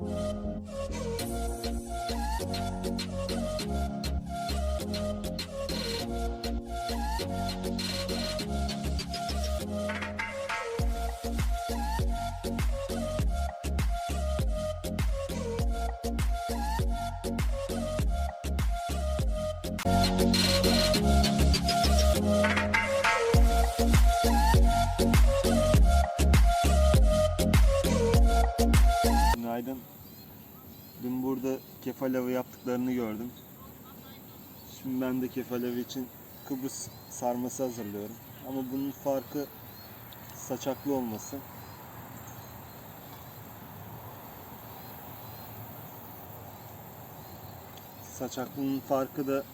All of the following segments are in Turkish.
Günaydın. Burada kefal avı yaptıklarını gördüm. Şimdi ben de kefal avı için Kıbrıs sarması hazırlıyorum. Ama bunun farkı saçaklı olması. Saçaklının farkı da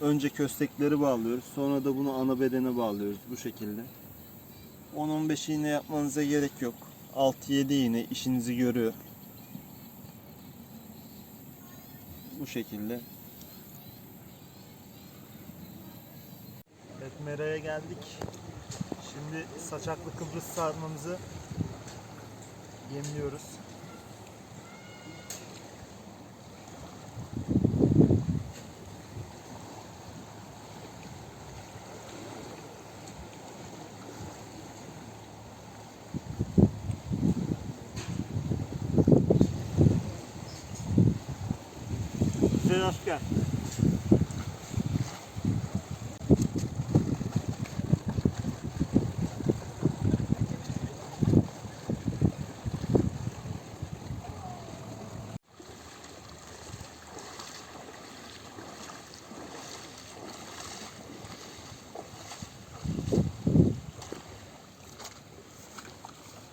önce köstekleri bağlıyoruz. Sonra da bunu ana bedene bağlıyoruz bu şekilde. 10-15 iğne yapmanıza gerek yok. 6-7 iğne işinizi görüyor. Bu şekilde. Evet Mera'ya geldik. Şimdi saçaklı Kıbrıs sarmamızı yemliyoruz. Asker.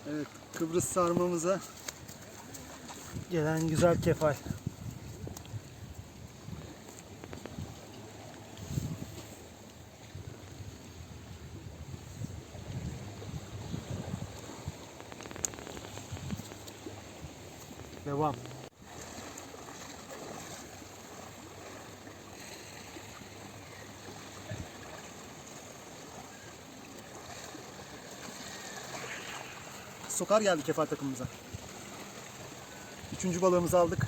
Evet, Kıbrıs sarmamıza gelen güzel kefal. Sokar geldi kefal takımımıza. Üçüncü balığımızı aldık.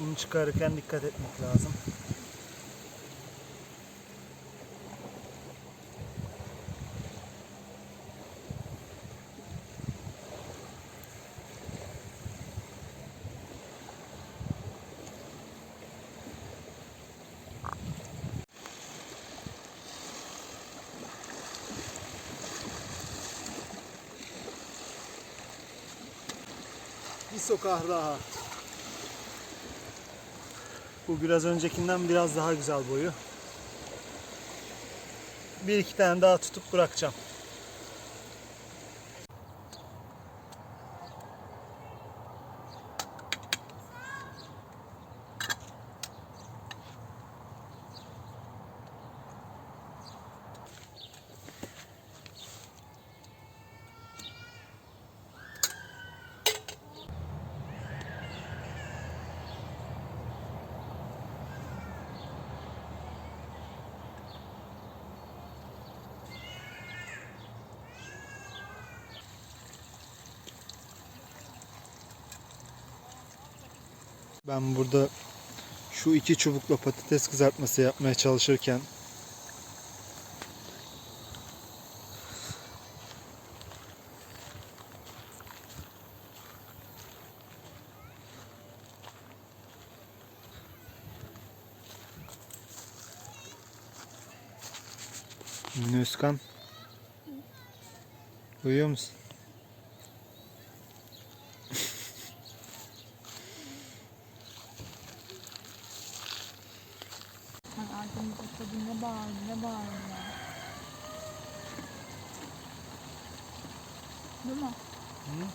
Bunu çıkarırken dikkat etmek lazım. Sokar daha. Bu biraz öncekinden biraz daha güzel boyu. Bir iki tane daha tutup bırakacağım. Ben burada şu iki çubukla patates kızartması yapmaya çalışırken Nüskan Uyuyor musun? Sen arkamızda kadın ne bağırdı ne bağırdı ya. Değil mi? Hı?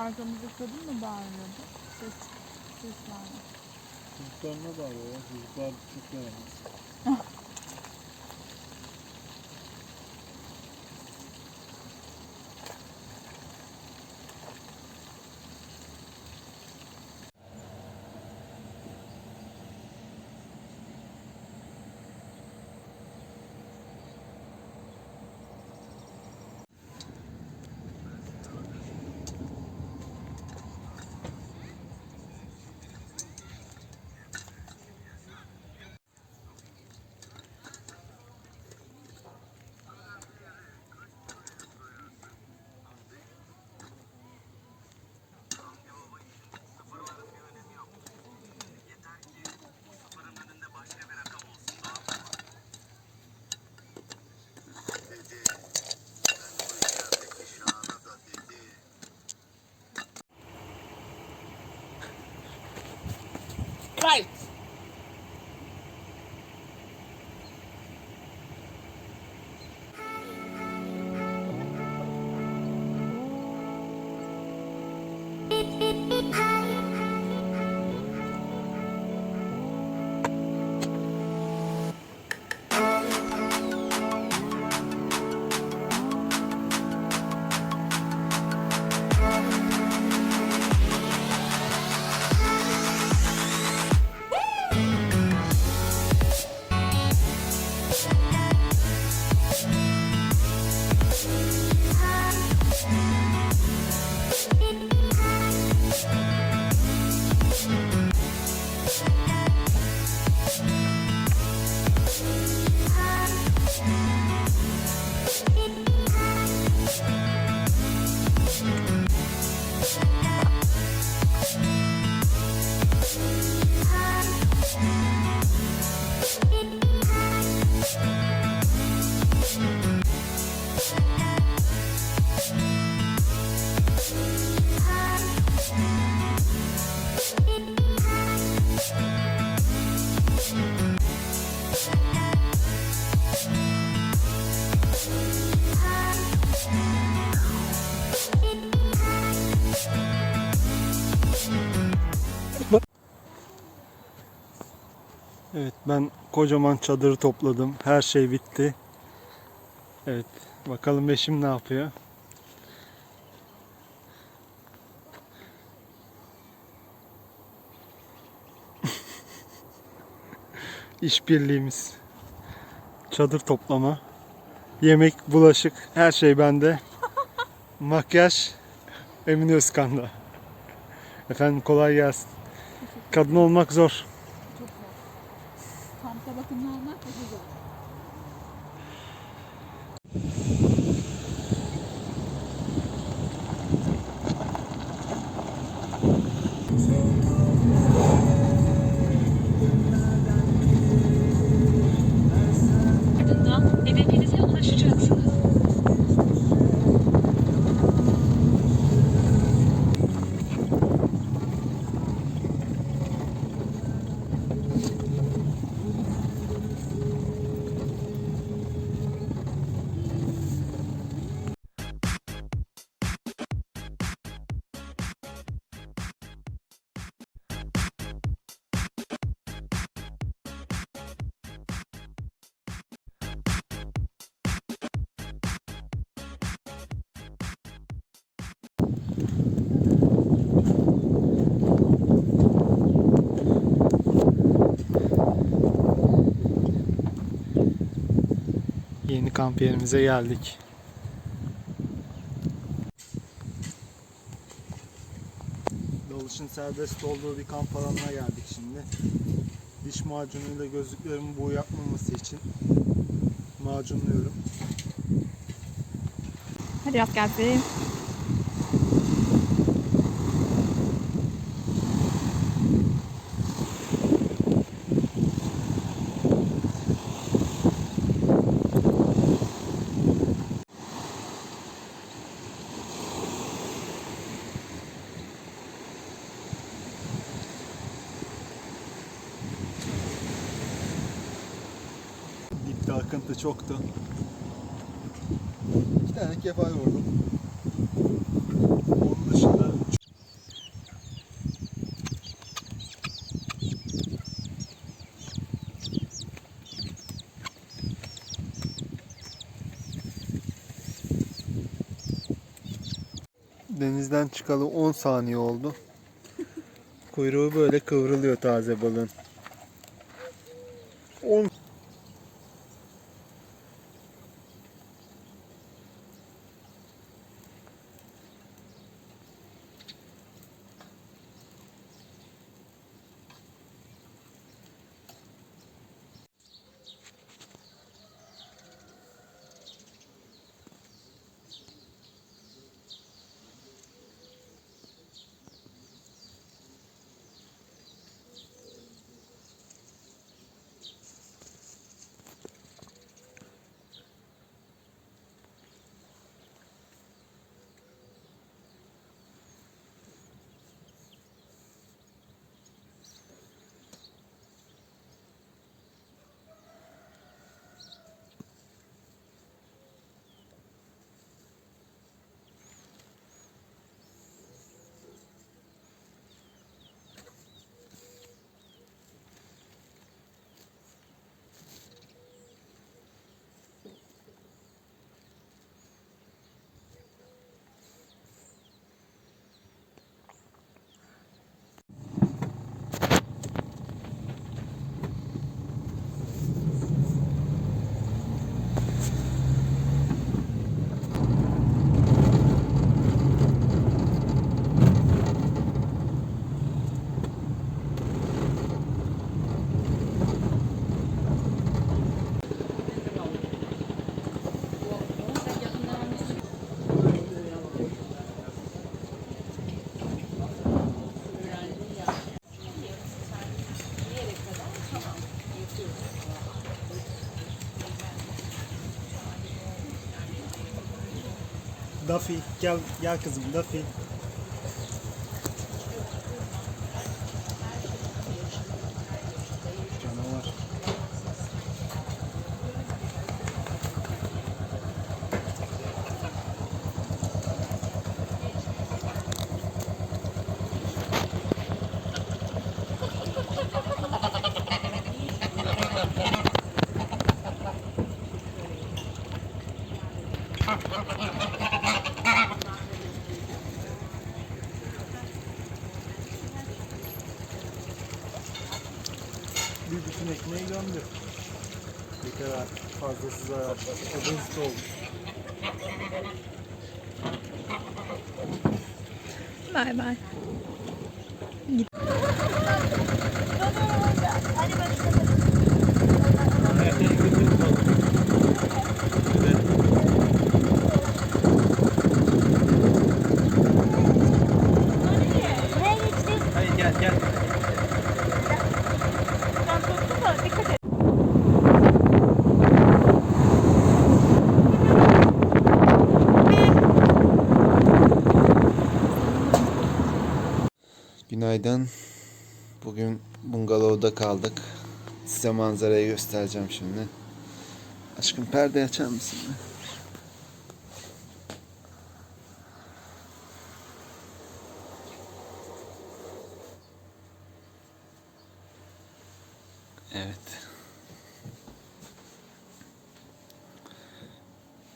Arkamızda kadın mı Ses, ses bağlı ya. Çocuklar çok yaramaz. Ben kocaman çadırı topladım. Her şey bitti. Evet bakalım eşim ne yapıyor. İşbirliğimiz. Çadır toplama. Yemek, bulaşık her şey bende. Makyaj Emin Özkan'da. Efendim kolay gelsin. Kadın olmak zor. Kamp yerimize geldik. Dalışın serbest olduğu bir kamp alanına geldik şimdi. Diş macunuyla gözlüklerimin buğu yapmaması için macunluyorum. Hadi yap gelsin. Çoktu. İki tane kefal vurdum. Onun dışında Denizden çıkalı 10 saniye oldu. Kuyruğu böyle kıvrılıyor taze balığın. Duffy gel gel kızım Duffy. Bir bütün ekmeği gömdü. Yeter artık fazlası zarar. Obezite oldu. Bay bay. Hayır gel gel. Günaydın. Bugün bungalovda kaldık. Size manzarayı göstereceğim şimdi. Aşkım perde açar mısın? Evet.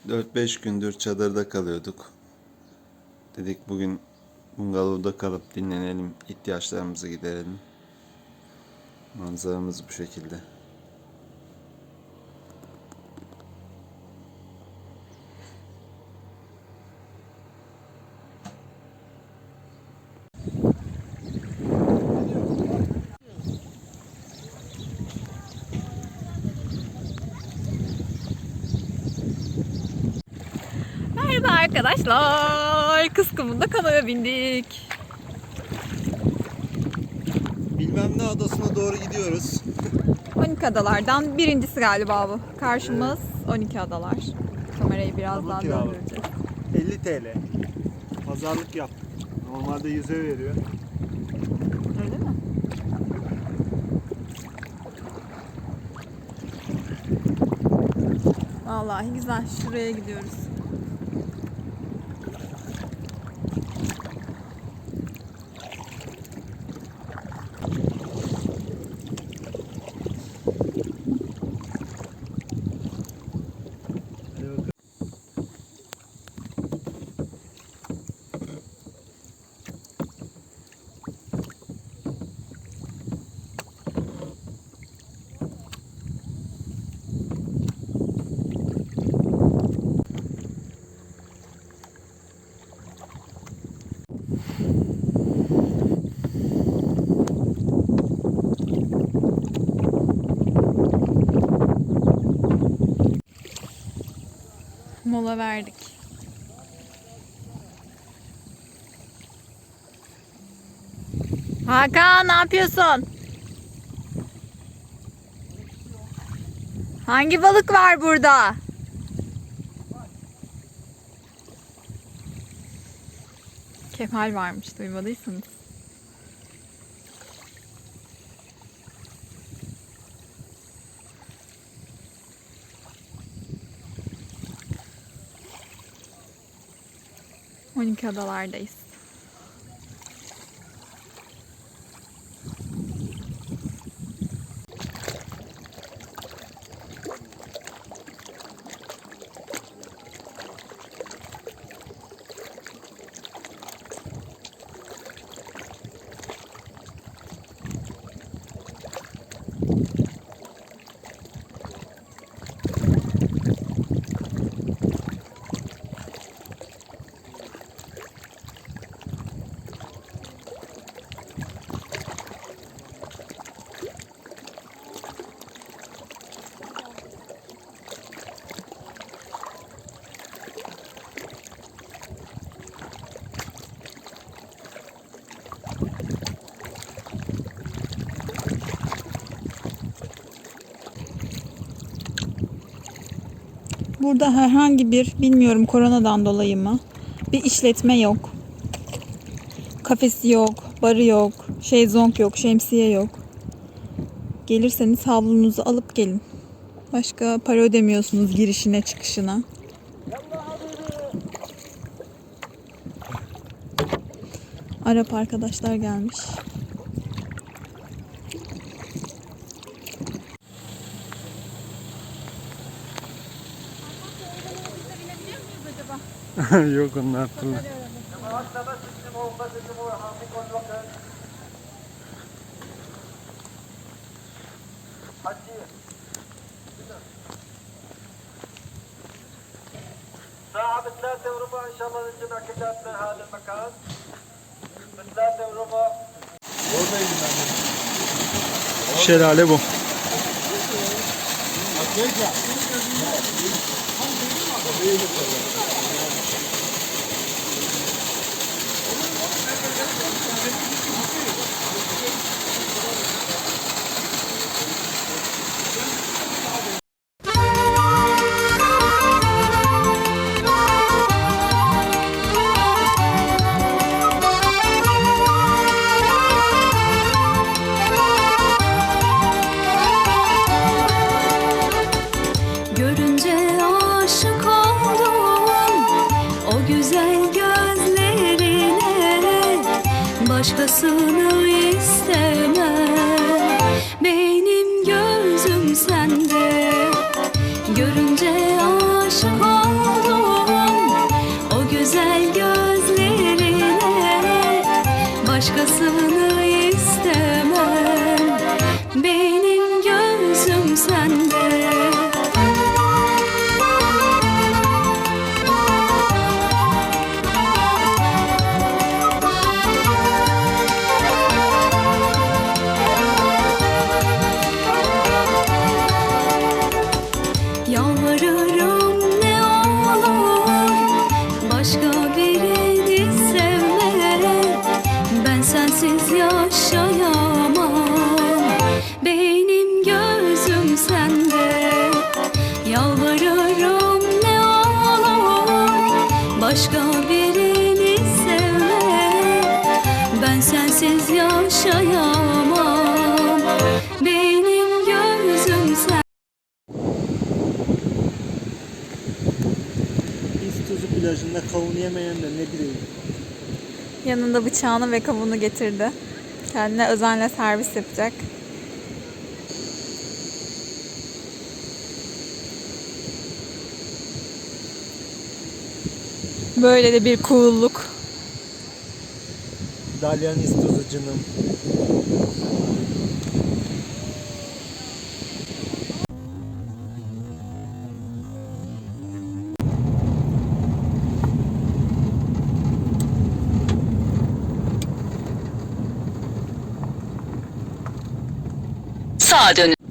4-5 gündür çadırda kalıyorduk. Dedik bugün bungalovda kalıp dinlenelim, ihtiyaçlarımızı giderelim. Manzaramız bu şekilde. Arkadaşlar. Kız kumunda kanoya bindik. Bilmem ne adasına doğru gidiyoruz. 12 adalardan birincisi galiba bu. Karşımız 12 adalar. Kamerayı biraz daha döndüreceğiz. 50 TL. Pazarlık yaptık. Normalde 100'e veriyor. Öyle mi? Vallahi güzel. Şuraya gidiyoruz. Hadi bakalım. Mola verdik. Hakan ne yapıyorsun? Hangi balık var burada? Kefal varmış duymadıysanız. On iki adalardayız. Burada herhangi bir bilmiyorum koronadan dolayı mı bir işletme yok. Kafesi yok, barı yok, şezlong yok, şemsiye yok. Gelirseniz havlunuzu alıp gelin. Başka para ödemiyorsunuz girişine çıkışına. Arap arkadaşlar gelmiş. Yok onlar fırla. ساعة بثلاثة وربع إن شاء الله نجمع كلياتنا هذا المكان بثلاثة وربع Şelale bu. Görünce Sende yaşayamam Benim gözüm sende İztuzu plajında kavun yemeyen de ne bileyim. Yanında bıçağını ve kabuğunu getirdi. Kendine özenle servis yapacak. Böyle de bir cool'luk. Dalyan İztuzucunun. Sağa dönün.